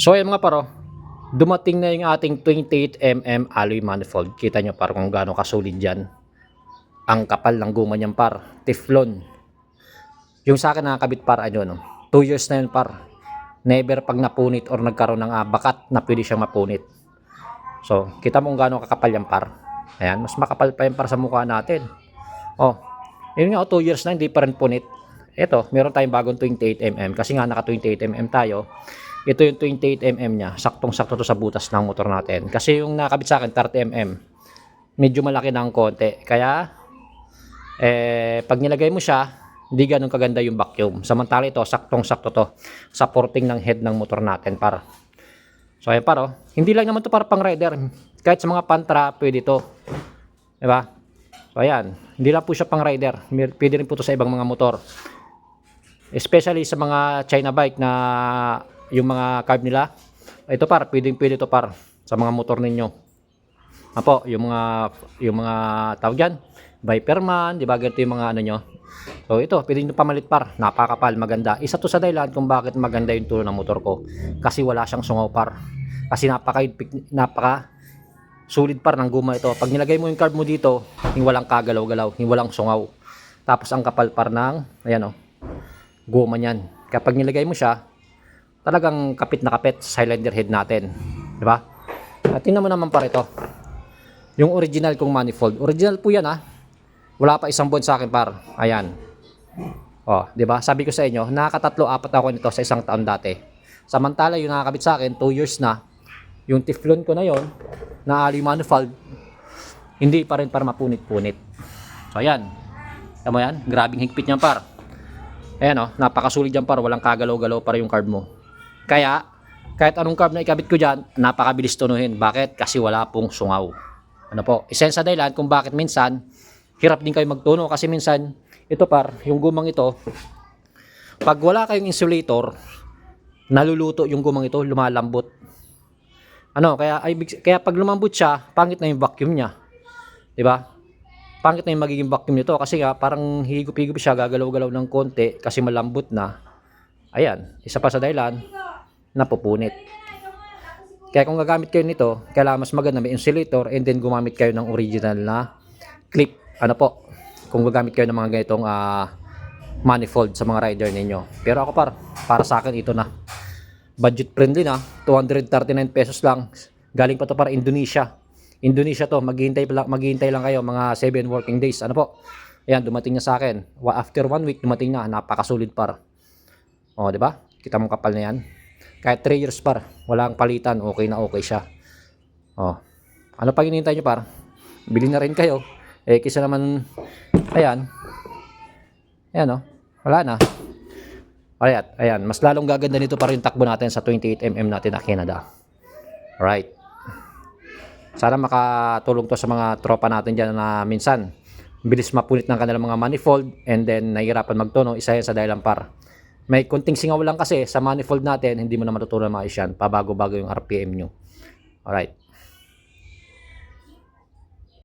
So ayan mga paro, dumating na yung ating 28mm alloy manifold. Kita nyo par kung gaano kasulid yan. Ang kapal ng guma niyan par, teflon. Yung sa akin nakakabit par ano, no? 2 years na yun par. Never pag napunit or nagkaroon ng ah, bakat na pwede siyang mapunit. So, kita mo kung gaano kakapal yan par. Ayan, mas makapal pa yan par sa mukha natin. Oh, yun nga, 2 years na hindi pa rin punit. Ito, meron tayong bagong 28mm kasi nga naka 28mm tayo. Ito yung 28mm niya. Saktong-sakto to sa butas ng motor natin. Kasi yung nakabit sa akin 30mm. Medyo malaki ng konti. Kaya eh pag nilagay mo siya, hindi ganun kaganda yung vacuum. Samantala ito, saktong-sakto to sa porting ng head ng motor natin para. So ayan paro, hindi lang naman to para pang rider. Kahit sa mga pantra, pwede to. 'Di ba? So ayan, hindi lang po siya pang rider. Pwede rin po to sa ibang mga motor. Especially sa mga China bike na yung mga carb nila. Ito par, pwedeng pwede to par sa mga motor ninyo. Apo, yung mga yung mga tawag diyan, Viperman, di ba ganito yung mga ano nyo. So ito, pwede nyo pamalit par, napakapal, maganda. Isa to sa dahilan kung bakit maganda yung tulo ng motor ko. Kasi wala siyang sungaw par. Kasi napaka napaka sulit par ng guma ito. Pag nilagay mo yung carb mo dito, yung walang kagalaw-galaw, yung walang sungaw. Tapos ang kapal par ng, ayan o, guma niyan. Kapag nilagay mo siya, talagang kapit na kapit sa cylinder head natin. Di ba? At tingnan mo naman par ito. Yung original kong manifold. Original po yan ha. Wala pa isang buwan sa akin par. Ayan. Oh, 'di ba? Sabi ko sa inyo, nakakatatlo apat ako nito sa isang taon dati. Samantala yung nakakabit sa akin 2 years na. Yung Teflon ko na yon na ali manifold hindi pa rin para mapunit-punit. So ayan. Tama yan? Grabing higpit niyan par. Ayan oh, napakasulit yan par, walang kagalaw-galaw para yung carb mo. Kaya kahit anong carb na ikabit ko diyan, napakabilis tunuhin. Bakit? Kasi wala pong sungaw. Ano po? Isa sa dahilan kung bakit minsan hirap din kayo magtuno kasi minsan ito par, yung gumang ito pag wala kayong insulator naluluto yung gumang ito, lumalambot. Ano, kaya ay kaya pag lumambot siya, pangit na yung vacuum niya. ba? Pangit na yung magiging vacuum nito kasi nga parang higop-higop siya, gagalaw-galaw ng konti kasi malambot na. Ayan, isa pa sa dahilan napupunit. Kaya kung gagamit kayo nito, kailangan mas maganda may insulator and then gumamit kayo ng original na clip. Ano po? Kung gagamit kayo ng mga ganitong ah, manifold sa mga rider ninyo. Pero ako par, para sa akin ito na. Budget friendly na, 239 pesos lang. Galing pa to para Indonesia. Indonesia to, maghihintay lang, maghihintay lang kayo mga 7 working days. Ano po? Ayan, dumating na sa akin. After one week, dumating na. Napakasulit par. O, di ba? Kita mo kapal na yan. Kahit 3 years par, walang palitan, okay na okay siya. Oh. Ano pa hinihintay nyo par? Bili na rin kayo. Eh, kisa naman, ayan. Ayan oh. Wala na. Alright, ayan. Mas lalong gaganda nito para yung takbo natin sa 28mm natin na Canada. Alright. Sana makatulong to sa mga tropa natin dyan na minsan bilis mapunit ng kanilang mga manifold and then nahihirapan magtono. Isa yan sa dahilan par. May kunting singaw lang kasi sa manifold natin, hindi mo na matutunan maayos yan. Pabago-bago yung RPM nyo. Alright.